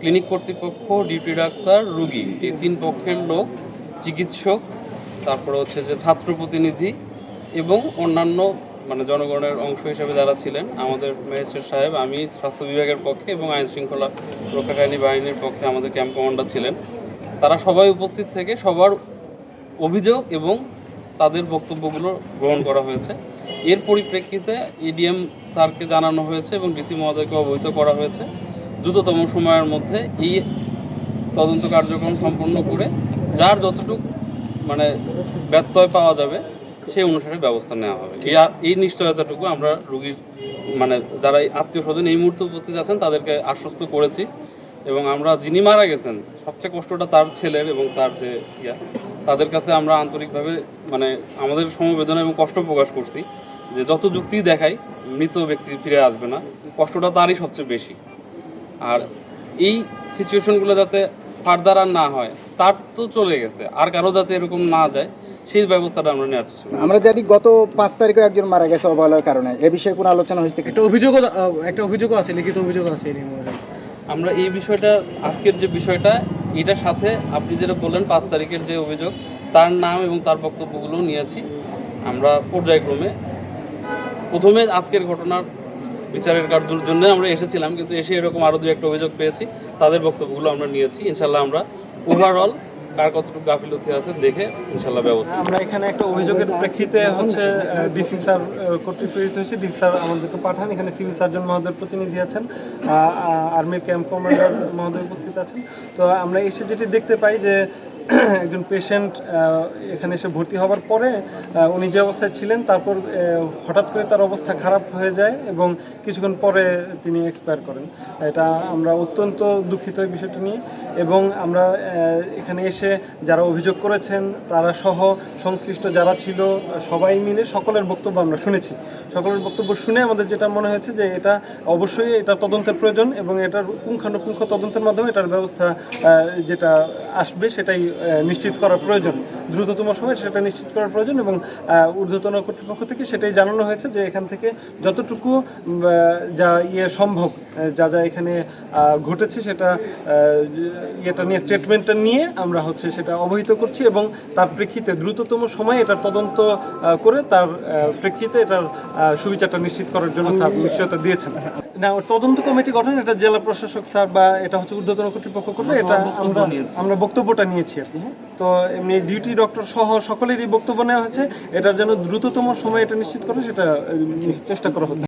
Clinic কর্তৃপক্ষ, duty doctor, রুগী। এই তিন পক্ষের লোক, চিকিৎসক, তারপরে হচ্ছে যে ছাত্র প্রতিনিধি এবং অন্যান্য মানে জনগণের অংশ হিসেবে যারা ছিলেন, আমাদের ম্যাজিস্ট্রেট সাহেব, আমি স্বাস্থ্য বিভাগের পক্ষে এবং আইন শৃঙ্খলা রক্ষাকারী বাহিনীর পক্ষে আমাদের ক্যাম্প কমান্ডার ছিলেন। তারা সবাই উপস্থিত থেকে সবার অভিযোগ এবং তাদের বক্তব্যগুলো গ্রহণ করা হয়েছে। এর পরিপ্রেক্ষিতে ইডিএম স্যারকে জানানো হয়েছে এবং ডিসি মহোদয়কে অবহিত করা হয়েছে। দ্রুততম সময়ের মধ্যে এই তদন্ত কার্যক্রম সম্পন্ন করে যার যতটুকু মানে ব্যত্যয় পাওয়া যাবে, সেই অনুসারে ব্যবস্থা নেওয়া হবে। এই এই নিশ্চয়তাটুকু আমরা রুগীর মানে যারা আত্মীয় স্বজন এই মুহূর্তে উপস্থিত আছেন, তাদেরকে আশ্বস্ত করেছি। এবং আমরা যিনি মারা গেছেন, সবচেয়ে কষ্টটা তার ছেলের এবং তার যে ইয়া তাদের কাছে আমরা আন্তরিকভাবে মানে আমাদের সমবেদনা এবং কষ্ট প্রকাশ করছি যে যত যুক্তি দেখাই মৃত ব্যক্তি ফিরে আসবে না। কষ্টটা তারই সবচেয়ে বেশি। আর এই সিচুয়েশনগুলো যাতে ফার্দার আর না হয় তার তো চলে গেছে। আর কারও যাতে এরকম না যায় সেই ব্যবস্থাটা আমরা নেওয়ার চেষ্টা। আমরা জানি গত পাঁচ তারিখে একজন মারা গেছে অবহেলার কারণে। এ বিষয়ে কোনো আলোচনা হয়েছে একটা অভিযোগও একটা অভিযোগও আছে লিখিত অভিযোগ আছে আমরা এই বিষয়টা আজকের যে বিষয়টা এটার সাথে আপনি যেটা বললেন, পাঁচ তারিখের যে অভিযোগ, তার নাম এবং তার বক্তব্যগুলো নিয়েছি আমরা পর্যায়ক্রমে। প্রথমে আজকের ঘটনার বিচারের কার্যের জন্য আমরা এসেছিলাম, কিন্তু এসে এরকম আরও দু একটা অভিযোগ পেয়েছি, তাদের বক্তব্যগুলো আমরা নিয়েছি। ইনশাল্লাহ আমরা ওভারঅল কার কতটুকু গাফিলতি আছে দেখে ইনশাল্লাহ ব্যবস্থা আমরা এখানে একটা অভিযোগের প্রেক্ষিতে হচ্ছে ডিসি স্যার কর্তৃক প্রেরিত হয়েছে। ডিসি স্যার আমাদেরকে পাঠান। এখানে সিভিল সার্জন মহোদয়ের প্রতিনিধি আছেন আর্মি ক্যাম্প কমান্ডার মহোদয় উপস্থিত আছেন। তো আমরা এসে যেটি দেখতে পাই যে একজন পেশেন্ট এখানে এসে ভর্তি হওয়ার পরে উনি যে অবস্থায় ছিলেন, তারপর হঠাৎ করে তার অবস্থা খারাপ হয়ে যায় এবং কিছুক্ষণ পরে তিনি এক্সপায়ার করেন। এটা আমরা অত্যন্ত দুঃখিত এই বিষয়টি নিয়ে এবং আমরা এখানে এসে যারা অভিযোগ করেছেন, তারা সহ সংশ্লিষ্ট যারা ছিল, সবাই মিলে সকলের বক্তব্য আমরা শুনেছি। সকলের বক্তব্য শুনে আমাদের যেটা মনে হয়েছে যে এটা অবশ্যই এটা তদন্তের প্রয়োজন এবং এটার পুঙ্খানুপুঙ্খ তদন্তের মাধ্যমে এটার ব্যবস্থা যেটা আসবে সেটাই নিশ্চিত করা প্রয়োজন। দ্রুততম সময়ে সেটা নিশ্চিত করা প্রয়োজন এবং ঊর্ধ্বতন কর্তৃপক্ষ থেকে সেটাই জানানো হয়েছে যে এখান থেকে যতটুকু যা ইয়ে সম্ভব যা যা এখানে ঘটেছে সেটা ইয়েটা নিয়ে স্টেটমেন্টটা নিয়ে আমরা হচ্ছে সেটা অবহিত করছি এবং তার প্রেক্ষিতে দ্রুততম সময়ে এটার তদন্ত করে তার প্রেক্ষিতে এটার সুবিচারটা নিশ্চিত করার জন্য নিশ্চয়তা দিয়েছেন। না তদন্ত কমিটি গঠন এটা জেলা প্রশাসক স্যার বা এটা হচ্ছে ঊর্ধ্বতন কর্তৃপক্ষ করবে এটা আমরা আমরা বক্তব্যটা নিয়েছি আর কি হ্যাঁ? তো এমনি ডিউটি ডক্টর সহ সকলেরই বক্তব্য নেওয়া হয়েছে এটার যেন দ্রুততম সময় এটা নিশ্চিত করে সেটা চেষ্টা করা হচ্ছে।